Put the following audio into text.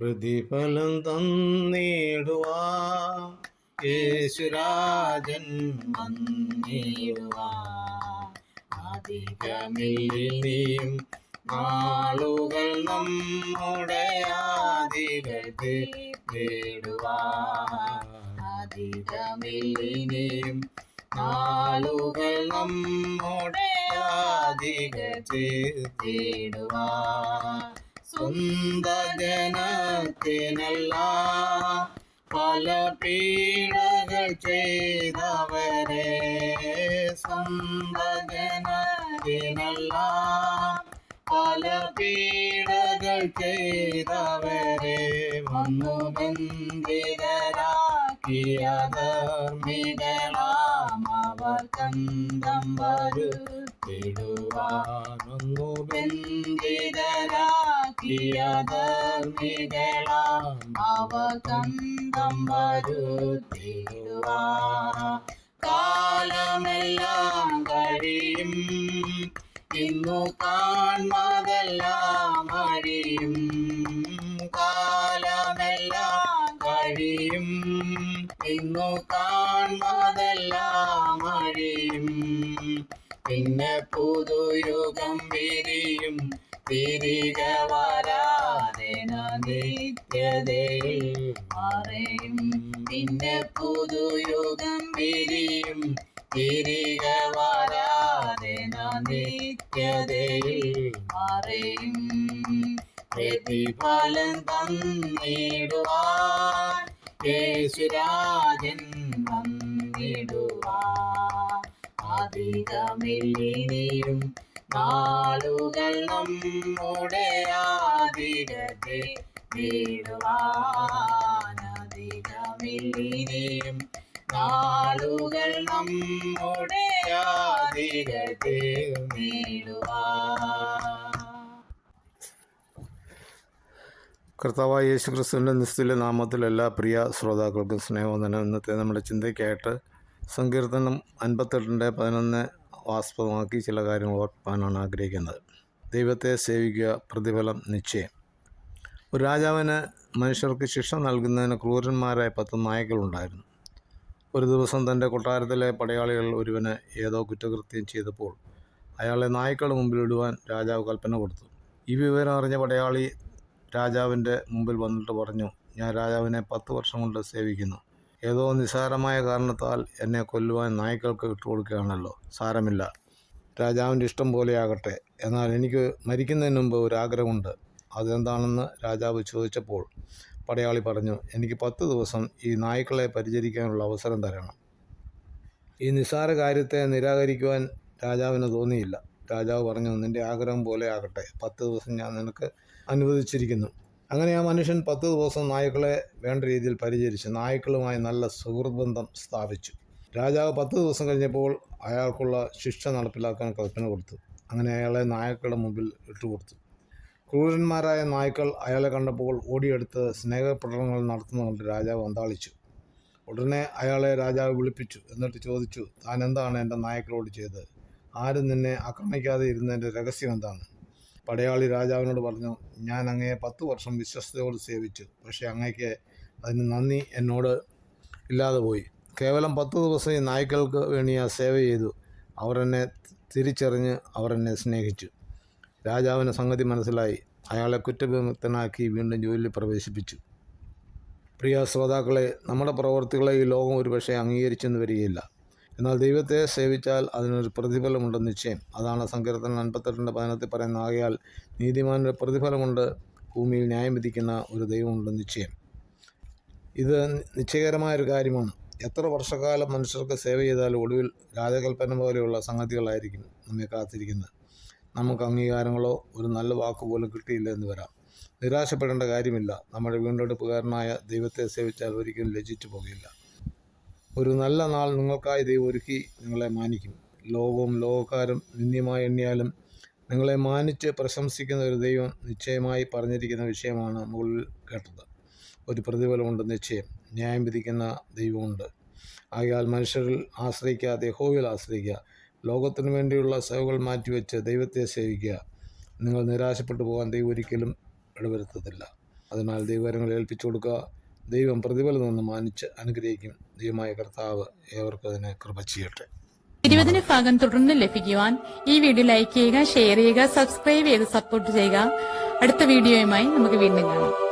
പ്രതിഫലം തന്നിടുവാ. യേശുരാജൻ വന്നിടുവാ. അധികമില്ലിനിയും നാളുകൾ നമ്മുടെ ആദികൾക്ക് നേടുവാ. അധികമില്ലിനിയും നാളുകൾ നമ്മുടെ ആദികൾക്ക് തേടുവാ സ്വന്ത ജനത്തിനല്ല പല പീഡകൾ ചെയ്തവരെ സ്വന്തജനത്തിനല്ല. പല പീഡകൾ ചെയ്തവരെ വന്നു ബന്ധിതരാക്കിയ ധർമ്മികളാം അവർ കന്തം വരുത്തിടുവാനൊന്നു ബന്ധിതരാക്കിയ ധർമ്മികളാം അവ കന്തം വരുത്തിടുവാ കാലമെല്ലാം കഴിയും ഇന്നു കാൺമതെല്ലാം അഴിയും കാലമെല്ലാം കഴിയും ഇന്നു കാൺമതെല്ലാം അഴിയും പിന്നെ പുതുയുഗം വിരിയും തിരികെ വരാതെ നിത്യതയിൽ മറയും. പിന്നെ പുതുയുഗം വിരിയും. തിരികെ വരാതെ നിത്യതയിൽ മറയും. പ്രതിഫലം തന്നിടുവാൻ യേശുരാജൻ വന്നിടുവാൻ. അധികമില്ലിനിയും നാളുകൾ നമ്മുടെ ആദിരത്തെ നേടുവാൻ അധികമില്ലിനിയും നാളുകൾ നമ്മുടെ ആദിരത്തെ വീടുവാ കർത്താവായ യേശു ക്രിസ്തുവിന്റെ നിസ്തുല്യ നാമത്തിൽ എല്ലാ പ്രിയ ശ്രോതാക്കൾക്കും സ്നേഹവന്ദനം. ഇന്നത്തെ നമ്മുടെ ചിന്തയ്ക്കായിട്ട് സങ്കീർത്തനം അൻപത്തെട്ടിന്റെ പതിനൊന്ന് ആസ്പദമാക്കി ചില കാര്യങ്ങൾ ഓർപ്പാനാണ് ആഗ്രഹിക്കുന്നത്. ദൈവത്തെ സേവിക്കുക പ്രതിഫലം നിശ്ചയം. ഒരു രാജാവിന് മനുഷ്യർക്ക് ശിക്ഷ നൽകുന്നതിന് ക്രൂരന്മാരായ പത്ത് നായകളുണ്ടായിരുന്നു. ഒരു ദിവസം തന്റെ കൊട്ടാരത്തിലെ പടയാളികൾ ഒരുവന് ഏതോ കുറ്റകൃത്യം ചെയ്തപ്പോൾ അയാളെ നായ്ക്കളുടെ മുമ്പിൽ ഇടുവാൻ രാജാവ് കൽപ്പന കൊടുത്തു. ഈ വിവരം അറിഞ്ഞ പടയാളി രാജാവിന്റെ മുമ്പിൽ വന്നിട്ട് പറഞ്ഞു ഞാൻ രാജാവിനെ പത്ത് വർഷം കൊണ്ട് സേവിക്കുന്നു. ഏതോ നിസ്സാരമായ കാരണത്താൽ എന്നെ കൊല്ലുവാൻ നായ്ക്കൾക്ക് വിട്ടുകൊടുക്കുകയാണല്ലോ സാരമില്ല. രാജാവിന്റെ ഇഷ്ടം പോലെയാകട്ടെ. എന്നാൽ എനിക്ക് മരിക്കുന്നതിന് മുമ്പ് ഒരു ആഗ്രഹമുണ്ട്. അതെന്താണെന്ന് രാജാവ് ചോദിച്ചപ്പോൾ പടയാളി പറഞ്ഞു എനിക്ക് പത്ത് ദിവസം ഈ നായ്ക്കളെ പരിചരിക്കാനുള്ള അവസരം തരണം. ഈ നിസ്സാര കാര്യത്തെ നിരാകരിക്കുവാൻ രാജാവിന് തോന്നിയില്ല. രാജാവ് പറഞ്ഞു നിന്റെ ആഗ്രഹം പോലെ ആകട്ടെ. പത്ത് ദിവസം ഞാൻ നിനക്ക് അനുവദിച്ചിരിക്കുന്നു. അങ്ങനെ ആ മനുഷ്യൻ പത്ത് ദിവസം നായ്ക്കളെ വേണ്ട രീതിയിൽ പരിചരിച്ച് നായ്ക്കളുമായി നല്ല സുഹൃത്ത് ബന്ധം സ്ഥാപിച്ചു. രാജാവ് പത്ത് ദിവസം കഴിഞ്ഞപ്പോൾ അയാൾക്കുള്ള ശിക്ഷ നടപ്പിലാക്കാൻ കൽപ്പന കൊടുത്തു. അങ്ങനെ അയാളെ നായ്ക്കളുടെ മുമ്പിൽ ഇട്ടുകൊടുത്തു. ക്രൂരന്മാരായ നായ്ക്കൾ അയാളെ കണ്ടപ്പോൾ ഓടിയെടുത്ത് സ്നേഹപ്രകടനങ്ങൾ നടത്തുന്ന കണ്ട് രാജാവ് അന്താളിച്ചു. ഉടനെ അയാളെ രാജാവ് വിളിപ്പിച്ചു. എന്നിട്ട് ചോദിച്ചു താൻ എന്താണ് എന്റെ നായ്ക്കളോട് ചെയ്തത്? ആരും നിന്നെ ആക്രമിക്കാതെ ഇരുന്നതിന്റെ രഹസ്യം എന്താണ്? പടയാളി രാജാവിനോട് പറഞ്ഞു ഞാൻ അങ്ങയെ പത്ത് വർഷം വിശ്വസ്തയോട് സേവിച്ചു. പക്ഷേ അങ്ങയ്ക്ക് അതിന് നന്ദി എന്നോട് ഇല്ലാതെ പോയി. കേവലം പത്ത് ദിവസം ഈ നായ്ക്കൾക്ക് വേണ്ടി ഞാൻ സേവ ചെയ്തു. അവർ എന്നെ തിരിച്ചറിഞ്ഞ് അവർ എന്നെ സ്നേഹിച്ചു. രാജാവിന് സംഗതി മനസ്സിലായി. അയാളെ കുറ്റവിമുക്തനാക്കി വീണ്ടും ജോലിയിൽ പ്രവേശിപ്പിച്ചു. പ്രിയ ശ്രോതാക്കളെ നമ്മുടെ പ്രവർത്തികളെ ഈ ലോകം ഒരുപക്ഷെ അംഗീകരിച്ചെന്ന് വരികയില്ല. എന്നാൽ ദൈവത്തെ സേവിച്ചാൽ അതിനൊരു പ്രതിഫലമുണ്ട് നിശ്ചയം. അതാണ് സങ്കീർത്തനം അൻപത്തെട്ടിന്റെ പതിനത്തിൽ പറയുന്ന ആകയാൽ നീതിമാനൊരു പ്രതിഫലമുണ്ട് ഭൂമിയിൽ ന്യായം വിധിക്കുന്ന ഒരു ദൈവമുണ്ട് നിശ്ചയം. ഇത് നിശ്ചയകരമായൊരു കാര്യമാണ്. എത്ര വർഷക്കാലം മനുഷ്യർക്ക് സേവ ചെയ്താലും ഒടുവിൽ രാജകൽപ്പന പോലെയുള്ള സംഗതികളായിരിക്കും നമ്മെ കാത്തിരിക്കുന്നത്. നമുക്ക് അംഗീകാരങ്ങളോ ഒരു നല്ല വാക്ക് പോലും കിട്ടിയില്ല എന്ന് വരാം. നിരാശപ്പെടേണ്ട കാര്യമില്ല. നമ്മുടെ വീണ്ടെടുപ്പുകാരനായ ദൈവത്തെ സേവിച്ചാൽ ഒരിക്കലും ലജ്ജിച്ചു പോകില്ല ഒരു നല്ല നാൾ നിങ്ങൾക്കായി ദൈവം ഒരുക്കി നിങ്ങളെ മാനിക്കും. ലോകവും ലോകക്കാരും നിന്ദ്യമായി എണ്ണിയാലും നിങ്ങളെ മാനിച്ച് പ്രശംസിക്കുന്ന ഒരു ദൈവം നിശ്ചയമായി പറഞ്ഞിരിക്കുന്ന വിഷയമാണ് മുകളിൽ കേട്ടത്. ഒരു പ്രതിഫലമുണ്ട് നിശ്ചയം. ന്യായം വിധിക്കുന്ന ദൈവമുണ്ട്. ആകയാൽ മനുഷ്യരിൽ ആശ്രയിക്കാതെ യഹോവയിൽ ആശ്രയിക്കുക. ലോകത്തിനു വേണ്ടിയുള്ള സേവകൾ മാറ്റിവെച്ച് ദൈവത്തെ സേവിക്കുക. നിങ്ങൾ നിരാശപ്പെട്ടു പോകാൻ ദൈവം ഒരിക്കലും ഇടവരുത്തത്തില്ല. അതിനാൽ ദൈവകരങ്ങളെ ഏൽപ്പിച്ചു കൊടുക്കുക. ദൈവം പ്രതിഫലം നിന്ന് മാനിച്ച് അനുഗ്രഹിക്കും. ദൈവമായ കർത്താവ് ഏവർക്കും അതിനെ കൃപ ചെയ്യട്ടെ. ഇരുപതിന് ഭാഗം തുടർന്ന് ലഭിക്കുവാൻ ഈ വീഡിയോ ലൈക്ക് ചെയ്യുക ഷെയർ ചെയ്യുക സബ്സ്ക്രൈബ് ചെയ്ത് സപ്പോർട്ട് ചെയ്യുക. അടുത്ത വീഡിയോയുമായി നമുക്ക് വീണ്ടും കാണാം.